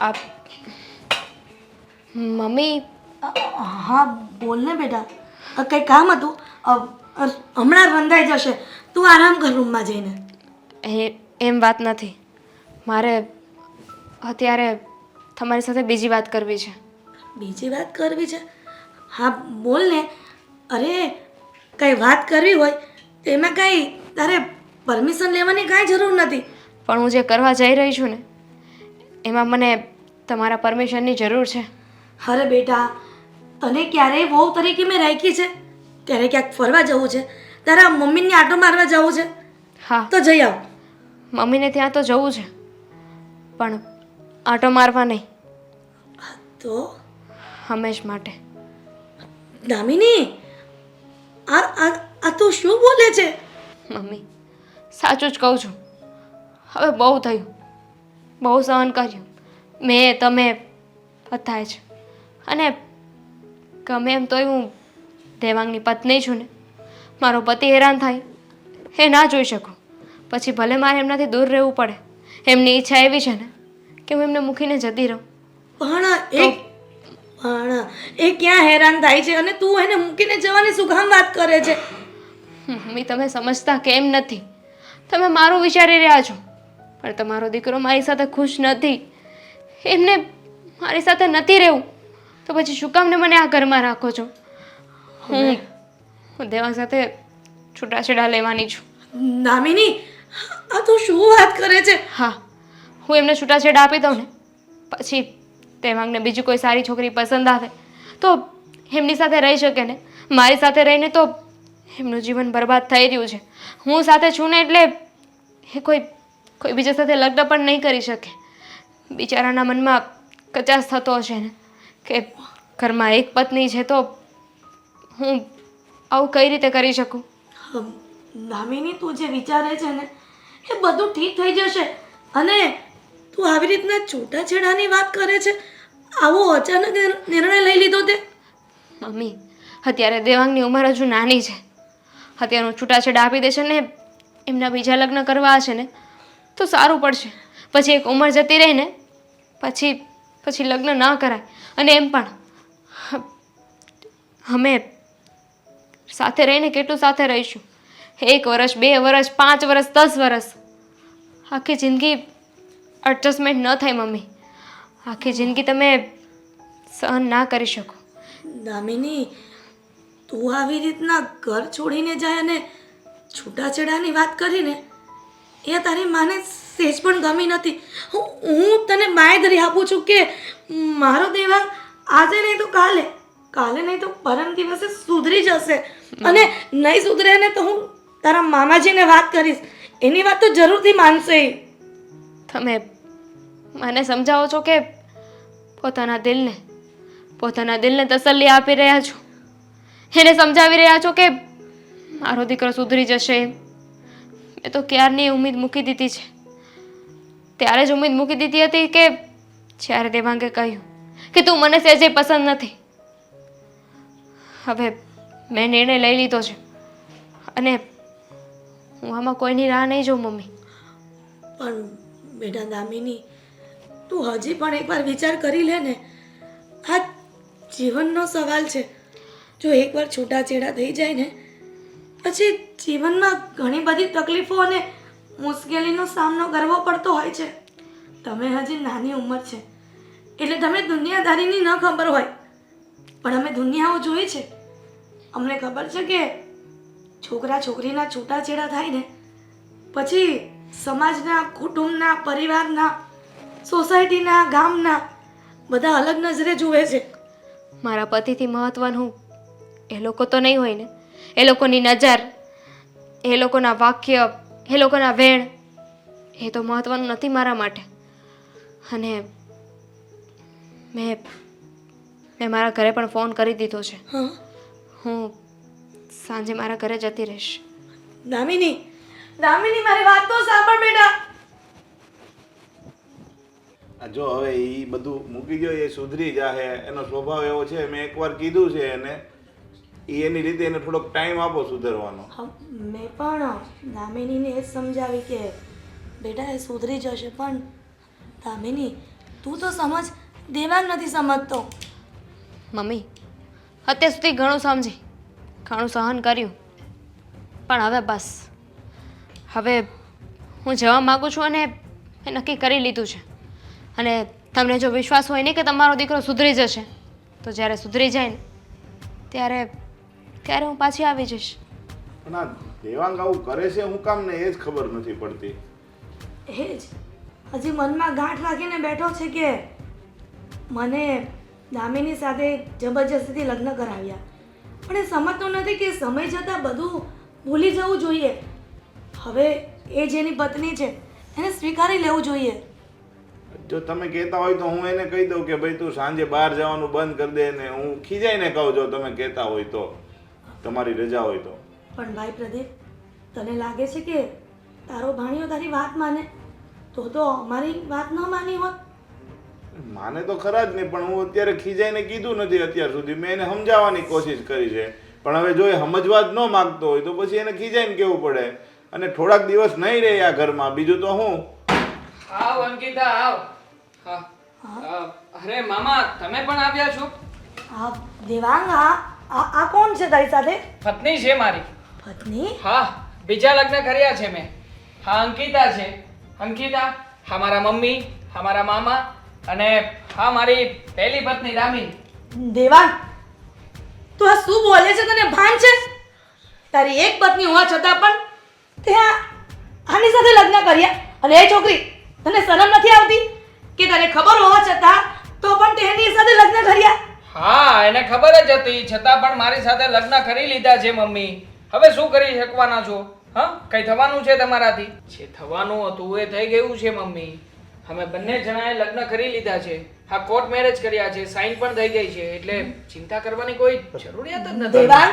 આપ મમ્મી હા બોલ ને બેટા. કંઈ કામ હતું? હમણાં રંધાઈ જશે. તું આરામ કર રૂમમાં જઈને. એ એમ વાત નથી. મારે અત્યારે તમારી સાથે બીજી વાત કરવી છે. બીજી વાત કરવી છે? હા બોલ ને. અરે કંઈ વાત કરવી હોય એમાં કંઈ તારે પરમિશન લેવાની કાંઈ જરૂર નથી. પણ હું જે કરવા જઈ રહી છું ને એમાં મને તમારા પરમિશનની જરૂર છે. અરે બેટા તને ક્યારેય વહુ તરીકે મેં રાખી છે. ત્યારે ક્યાંક ફરવા જવું છે. તારા મમ્મીને આટો મારવા જવું છે. હા. તો જઈ આવ. મમ્મીને ત્યાં તો જવું છે પણ આંટો મારવા નહીં. તો? હંમેશ માટે. દામિની આ આ આ તું શું બોલે છે? મમ્મી સાચું જ કહું છું. હવે બહુ થયું. બહુ સહન કર્યું. મેં તમે બધાએ જ અને ગમે એમ તોય હું દેવાંગની પત્ની છું ને મારો પતિ હેરાન થાય. એ ના જોઈ શકું. પછી ભલે મારે એમનાથી દૂર રહેવું પડે. એમની ઈચ્છા એવી છે ને કે હું એમને મૂકીને જતી રહું. પણ એ પણ એ ક્યાં હેરાન થાય છે અને તું એને મૂકીને જવાની શું કામ વાત કરે છે? મમ્મી તમે સમજતા કેમ નથી? તમે મારું વિચારી રહ્યા છો. પણ તમારો દીકરો મારી સાથે ખુશ નથી. એમને મારી સાથે નથી રહેવું. તો પછી શું કામને મને આ ઘરમાં રાખો છો? હું હું સાથે છૂટાછેડા લેવાની છું. દામિની આ તું શું વાત કરે છે? હા હું એમને છૂટાછેડા આપી દઉં ને પછી દેવાંગને બીજી કોઈ સારી છોકરી પસંદ આવે તો એમની સાથે રહી શકે ને. મારી સાથે રહીને તો એમનું જીવન બરબાદ થઈ રહ્યું છે. હું સાથે છું ને એટલે એ કોઈ કોઈ બીજા સાથે લગ્ન પણ નહીં કરી શકે. બિચારાના મનમાં કચાશ થતો હશે ને કે ઘરમાં એક પત્ની છે તો હું આવું કઈ રીતે કરી શકું? દામિની તું જે વિચારે છે ને એ બધું ઠીક થઈ જશે. અને તું આવી રીતના છૂટાછેડાની વાત કરે છે આવો અચાનક નિર્ણય લઈ લીધો તે? મમ્મી અત્યારે દેવાંગની ઉંમર હજુ નાની છે. અત્યારે હું છૂટાછેડા આપી દેશે ને એમના બીજા લગ્ન કરવા હશે ને, તો સારું પડશે. પછી એક ઉંમર જતી રહી ને, પછી પછી લગ્ન ના કરાય. અને એમ પણ, અમે સાથે રહીને કેટલું સાથે રહીશું? એક વર્ષ, બે વર્ષ, પાંચ વર્ષ, દસ વર્ષ. આખી જિંદગી એડજસ્ટમેન્ટ ન થાય, મમ્મી. આખી જિંદગી તમે સહન ના કરી શકો. દામિની તું આવી રીતના ઘર છોડીને જાય અને છૂટાછેડાની વાત કરીને એ તારી માને સેજ પણ ગમી નથી. હું તને બાંયધરી આપું છું કે મારો દેવાંગ આજે નહીં તો કાલે કાલે નહીં તો પરમ દિવસે સુધરી જશે. અને નહીં સુધરે ને તો હું તારા મામાજીને વાત કરીશ. એની વાત તો જરૂરથી માનશે. તમે મને સમજાવો છો કે પોતાના દિલને પોતાના દિલને તસલ્લી આપી રહ્યા છો? એને સમજાવી રહ્યા છો કે મારો દીકરો સુધરી જશે? એ તો ક્યારની ઉમેદ મૂકી દીધી છે? ત્યારે જ ઉમેદ મૂકી દીધી હતી કે જ્યારે દેવાંગે કહ્યું કે તું મને સહેજે પસંદ નથી. હવે મેં નિર્ણય લઈ લીધો છે. અને હું આમાં કોઈની રાહ નહીં જોઉં, મમ્મી. પણ બેટા દામિની, તું હજી પણ એકવાર વિચાર કરી લે ને. આ જીવનનો સવાલ છે. જો એકવાર છૂટાછેડા થઈ જાય ને, પછી જીવનમાં ઘણી બધી તકલીફો અને મુશ્કેલીનો સામનો કરવો પડતો હોય છે. તમે હજી નાની ઉંમર છે, એટલે તમે દુનિયાદારીની ન ખબર હોય. પણ અમે દુનિયાઓ જોઈ છે. અમને ખબર છે કે છોકરા છોકરીના છૂટાછેડા થાય ને, પછી સમાજના, કુટુંબના, પરિવારના, સોસાયટીના, ગામના બધા અલગ નજરે જુએ છે. મારા પતિથી મહત્વનું એ લોકો તો નહીં હોય ને. એ લોકોની નજર એ લોકોના વાક્ય એ લોકોના વેણ એ તો મહત્વનું નથી મારા માટે. અને મેં મેં મારા ઘરે પણ ફોન કરી દીધો છે. હા? હું સાંજે મારા ઘરે જતી રહીશ. દામિની દામિની મારી વાત તો સાંભળ બેટા. જો હવે એ બધું મૂકી ગયો એ સુધરી જાહે. એનો સ્વભાવ એવો છે મેં એકવાર કીધું છે એને. એ એની રીતે એને થોડોક ટાઈમ આપો સુધરવાનો. મેં પણ દામિનીને એ જ સમજાવી કે બેટા એ સુધરી જશે પણ દામિની તું તો સમજ દેવાંગ નથી સમજતો. મમ્મી અત્યાર સુધી ઘણું સમજી ઘણું સહન કર્યું. પણ હવે બસ. હવે હું જવા માગું છું અને મેં નક્કી કરી લીધું છે. અને તમને જો વિશ્વાસ હોય ને કે તમારો દીકરો સુધરી જશે તો જ્યારે સુધરી જાય ને ત્યારે ત્યારે હું પાછી આવી જઈશ. પણ આ દેવાંગ આવું કરે છે હું કામ ને એ જ ખબર નથી પડતી. એ જ હજી મનમાં ગાંઠ રાખીને બેઠો છે કે? મને દામિની સાથે જબરજસ્તીથી લગ્ન કરાવ્યા. પણ એ સમજતો નથી કે સમય જતાં બધું ભૂલી જવું જોઈએ. હવે એ જેની પત્ની છે એને સ્વીકારી લેવું જોઈએ. જો તમે કહેતા હોય તો હું એને કહી દઉં કે ભાઈ તું સાંજે બહાર જવાનું બંધ કરી દે ને હું ખીજાઈને કહું જો તમે કહેતા હોય તો. તમારી રજા હોય તો. પણ ભાઈ પ્રદીપ તને લાગે છે કે તારો ભાણિયો તારી વાત માને? તો તો અમારી વાત ન માની હોત. માને તો ખરા જ નહીં પણ હું અત્યારે ખીજાઈને કીધું નથી અત્યાર સુધી. મેં એને સમજાવવાની કોશિશ કરી છે. પણ હવે જો એ સમજવા જ ન માગતો હોય તો પછી એને ખીજાઈને કેવું પડે? અને થોડાક દિવસ નહીં રહે આ ઘરમાં. બીજું તો હું? આવ અંકિતા આવ. હા. અરે મામા તમે પણ આવ્યા છો? હા દેવાંગ આ આ આ કોણ છે તારી સાથે? પત્ની છે મારી. પત્ની? હા બીજા લગ્ન કર્યા છે મેં. હા અંકિતા છે. અંકિતા હા મારા મમ્મી હા મારા મામા અને હા મારી પહેલી પત્ની રામી દેવાન તું આ શું બોલે છે? તને ભાન છે? તારી એક પત્ની હોવા છતાં પણ તે આની સાથે લગ્ન કર્યા. અને એ છોકરી તને શરમ નથી આવતી? કે તને ખબર હોવા છતાં તો પણ તેની સાથે લગ્ન કર્યા? હા, એને ખબર જ હતી. છતાં પણ મારી સાથે લગ્ન કરી લીધા છે મમ્મી. હવે શું કરી શકવાના છો? હા? કઈ થવાનું છે તમારાથી? જે થવાનું હતું એ થઈ ગયું છે મમ્મી. અમે બંને જણાએ લગ્ન કરી લીધા છે. હા, કોર્ટ મેરેજ કર્યા છે. સાઈન પણ થઈ ગઈ છે. એટલે ચિંતા કરવાની કોઈ જરૂરિયાત જ નથી. દેવાન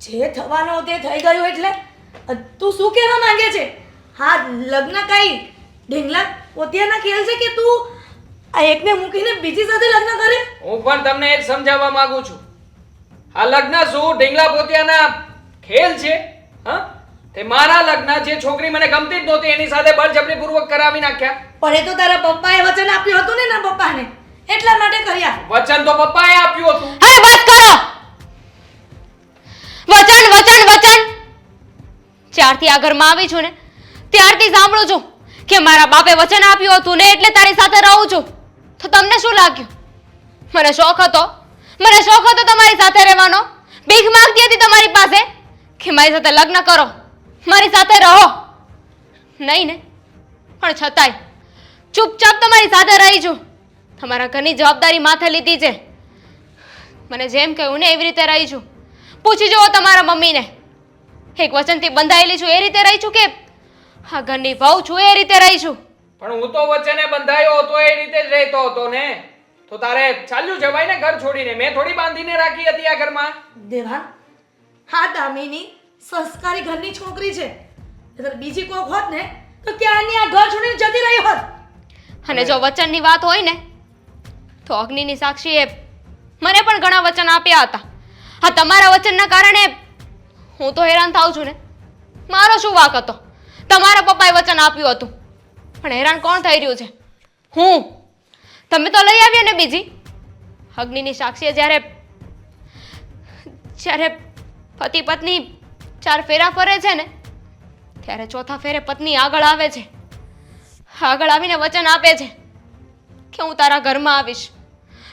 જે થવાનું તે થઈ ગયું એટલે? તું શું કહેવા માંગે છે? હા, લગ્ન કઈ ઢીંગલા પોતિયાના ખેલ છે કે તું આ એકને મૂકીને બીજી સાથે લગ્ન કરે? હું પણ તમને એ જ સમજાવવા માંગુ છું. આ લગ્ન શું ઢીંગલા પોતિયાના ખેલ છે? હા? તે મારા લગ્ન જે છોકરી મને ગમતી જ નહોતી. એની સાથે બળજબરી પૂર્વક કરાવી નાખ્યા. પણ એ તો તારા પપ્પાએ વચન આપ્યું હતું ને ના પપ્પાને. એટલા માટે કર્યા. વચન તો પપ્પાએ આપ્યું હતું. હવે બસ કરો! વચન વચન વચન! જ્યારથી આ ઘરમાં આવી છું ને ત્યારથી સાંભળું છું કે મારા બાપે વચન આપ્યું હતું ને એટલે તારી સાથે રહું છું. તો તમને શું લાગ્યું? મને શોખ હતો? મને શોખ હતો તમારી સાથે રહેવાનો? ભીખ માંગતી હતી તમારી પાસે? કે મારી સાથે લગ્ન કરો? મારી સાથે રહો? નહીં ને? પણ છતાંય, ચૂપચાપ તમારી સાથે રહી છું. તમારા ઘરની જવાબદારી માથે લીધી છે. મને જેમ કહ્યું ને એવી રીતે રહી છું. પૂછી જુઓ તમારા મમ્મીને. એક વચનથી બંધાયેલી છું એ રીતે રહી છું કે આ ઘરની વહુ છું એ રીતે રહી છું. પણ હું તો વચ્ચેને બંધાયો હતો એ રીતે જ રહેતો હતો ને. તો તારે ચાલ્યું જવાય ને ઘર છોડીને? મેં થોડી બાંધીને રાખી હતી આ ઘરમાં. દેવા હા દામિની સંસ્કારી ઘરની છોકરી છે. નહીંતર બીજી કોક હોત ને તો ક્યાંની આ ઘર છોડીને જતી રહી હોત? અને જો વચનની વાત હોય ને તો અગ્નિની સાક્ષીએ મને પણ ઘણા વચન આપ્યા હતા. આ તમારા વચનના કારણે હું તો હેરાન થાઉં છું ને. મારો શું વાક હતો? તમારા પપ્પાએ વચન આપ્યું હતું. પણ હેરાન કોણ થઈ રહ્યું છે? હું? તમે તો લઈ આવ્યા ને બીજી? અગ્નિની સાક્ષીએ જ્યારે જ્યારે પતિ પત્ની ચાર ફેરા ફરે છે ને ત્યારે ચોથા ફેરે પત્ની આગળ આવે છે. આગળ આવીને વચન આપે છે કે હું તારા ઘરમાં આવીશ.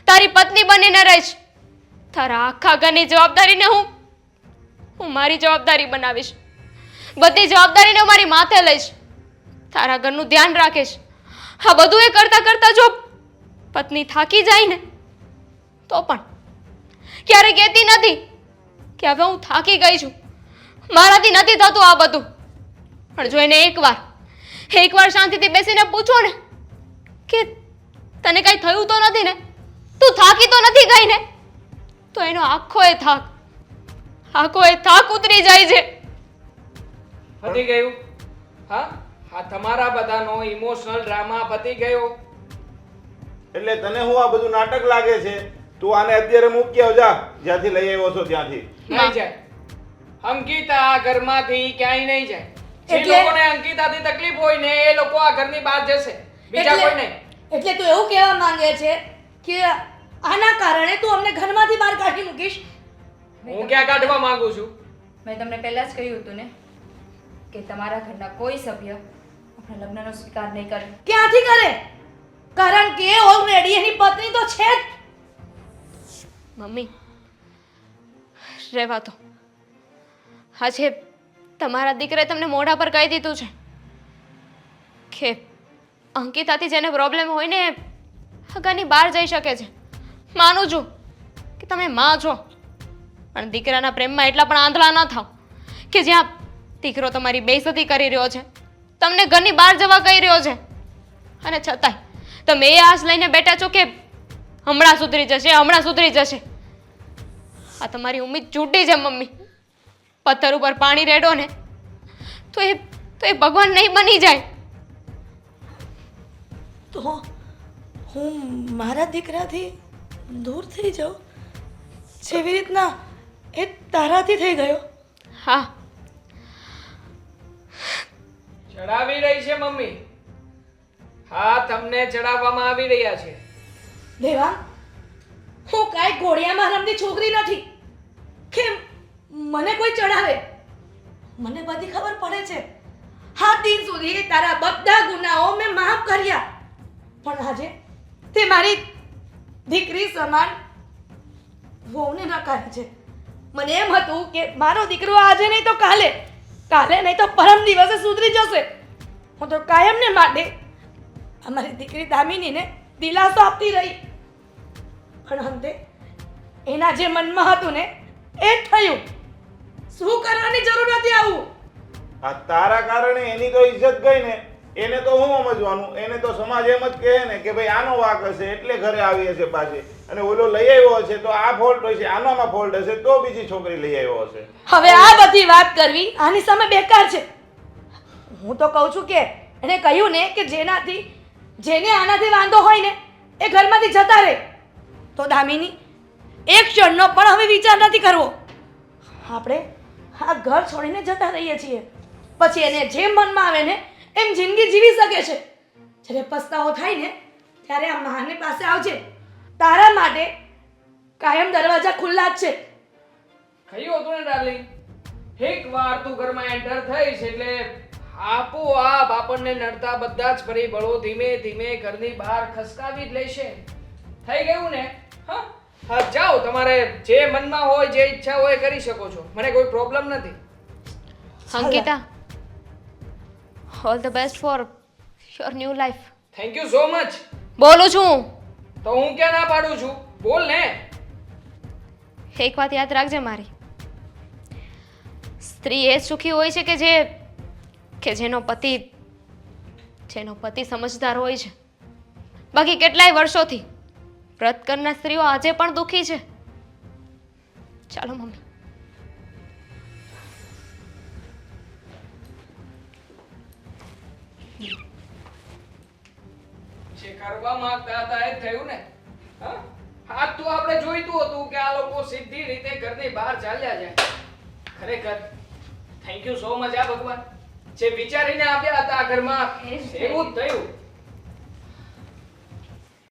તારી પત્ની બનીને રહીશ. તારા આખા ઘરની જવાબદારીને હું હું મારી જવાબદારી બનાવીશ. બધી જવાબદારીને હું મારી માથે લઈશ. તારા ઘરનું ધ્યાન રાખીશ. આ બધું એ કરતા કરતા જો પત્ની થાકી જાય ને, તો પણ ક્યારે કહેતી નથી કે હવે હું થાકી ગઈ છું. મારાથી નથી થતું આ બધું. પણ જો એને એકવાર એકવાર શાંતિથી બેસીને પૂછો ને કે તને કઈ થયું તો નથી ને, તું થાકી તો નથી ગઈ ને, તો એનો આખો એ થાક, આખો એ થાક ઉતરી જાય છે. હતી ગયું? હા? હા તમારા બધાનો ઇમોશનલ ડ્રામા પતી ગયો. એટલે તને હું આ બધું નાટક લાગે છે? તું આને અત્યારે મૂકી આવ જા. જ્યાંથી લઈ આવ્યો છો ત્યાંથી. નહીં જાય. અંકિતા આ ઘરમાંથી ક્યાંય નહીં જાય. જે એટલે? લોકોને અંકિતાથી તકલીફ હોય ને એ લોકો આ ઘરની બહાર જશે. બીજા કોઈ નહીં એટલે તું એવું કહેવા માંગે છે કે આના કારણે તું અમને ઘરમાંથી બહાર કાઢી મૂકીશ? હું ક્યાં કાઢવા માંગુ છું? મેં તમને પહેલા જ કહ્યું હતું ને કે તમારા ઘરના કોઈ સભ્ય લગ્નનો સ્વીકાર નહીં કરે. ક્યાંથી કરે? કારણ કે ઓલરેડી એની પત્ની તો છે જ. મમ્મી રહેવા તો આજે તમારા દીકરાએ તમને મોઢા પર કહી દીધું છે કે અંકિતાથી જેને પ્રોબ્લેમ હોય ને હગાની બહાર જઈ શકે છે. માનું છું કે તમે માં છો પણ દીકરાના પ્રેમમાં એટલા પણ આંધળા ન થાવ કે જ્યાં દીકરો તમારી બેઇજ્જતી કરી રહ્યો છે. તમને ઘરની બહાર જવા કહી રહ્યો છે. અને છતાંય તમે એ આશ લઈને બેઠા છો કે હમણાં સુધરી જશે હમણાં સુધરી જશે. આ તમારી ઉમ્મીદ ચૂંટી છે મમ્મી. પથ્થર ઉપર પાણી રેડો ને તો એ તો એ ભગવાન નહીં બની જાય. તો હું મારા દીકરાથી દૂર થઈ જાઉં? જેવી રીતના એ તારાથી થઈ ગયો. હા ચડાવી રહી છે મમ્મી. હા, તમને ચડાવવામાં આવી રહ્યા છે. દેવા, હું કાંઈ ઘોડિયામાં રમતી છોકરી નથી. કે મને કોઈ ચડાવે? મને બધી ખબર પડે છે. હા, દિન સુધી તારા બધા ગુનાઓ મેં માફ કર્યા. પણ આજે તે મારી દીકરી સમાન વહુને નકારે છે. મને એમ હતું કે મારો દીકરો આજે નહીં તો કાલે. કાલે નહીં તો પરમ દિવસે સુધરી જશે. હું તો કાયમને માટે અમારી દીકરી દામિનીને દિલાસો આપતી રહી. પણ અંતે એના જે મનમાં હતું ને, એ થયું. શું કરવાની જરૂર નથી આવું? આ તારા કારણે એની તો ઇજ્જત ગઈ ને. એને તો હું સમજવાનું? એને તો સમાજ એમ જ કહે ને કે ભાઈ આનો વાક હશે, એટલે ઘરે આવી હશે પાછી. અને ઓલો લઈ આવ્યો હશે તો આ ફોલ્ટ હશે, આનામાં ફોલ્ટ હશે, તો બીજી છોકરી લઈ આવ્યો હશે. હવે આ બધી વાત કરવી આની સામે બેકાર છે. હું તો કહું છું કે એને કહ્યું ને કે જેનાથી, જેને આનાથી વાંધો હોય ને એ ઘરમાંથી જતા રહે. તો દામિની, એક ક્ષણનો પણ હવે વિચાર નથી કરવો. આપણે આ ઘર છોડીને જતા રહીએ છીએ. પછી એને જેમ મનમાં આવે ને એમ જિંદગી જીવી શકે છે. જ્યારે પસ્તાવો થાય ને ત્યારે આ માને પાસે આવજે. તારા માટે કાયમ દરવાજા ખુલ્લા જ છે. કહ્યું હતું ને ડાર્લિંગ એક વાર તું ઘરમાં એન્ટર થઈશ એટલે આપોઆપ આપણને નડતા બધા જ પરિબળો ધીમે ધીમે ઘરની બહાર ખસકાવી જ લેશે. થઈ ગયું ને? હા? હા જાઓ તમારે જે મનમાં હોય જે ઈચ્છા હોય એ કરી શકો છો. મને કોઈ પ્રોબ્લેમ નથી. Ankita all the best for your new life thank you so much બોલું છું. તો હું ક્યાં ના પાડું છું? બોલ ને. એક વાત યાદ રાખજે મારી. સ્ત્રી એ સુખી હોય છે કે જે કે જેનો પતિ જેનો પતિ સમજદાર હોય છે. બાકી કેટલાય વર્ષોથી વ્રત કરનાર સ્ત્રીઓ આજે પણ દુખી છે. ચાલો મમ્મી. કરવા માંગતા હતા એ થયું ને? હા? તો આપણે જોઈતું હતું કે આ લોકો સીધી રીતે ઘરની બહાર ચાલ્યા જાય. ખરેખર. થેન્ક યુ સો મચ આ ભગવાન. જે વિચારીને આવ્યા હતા આ ઘરમાં એવું જ થયું.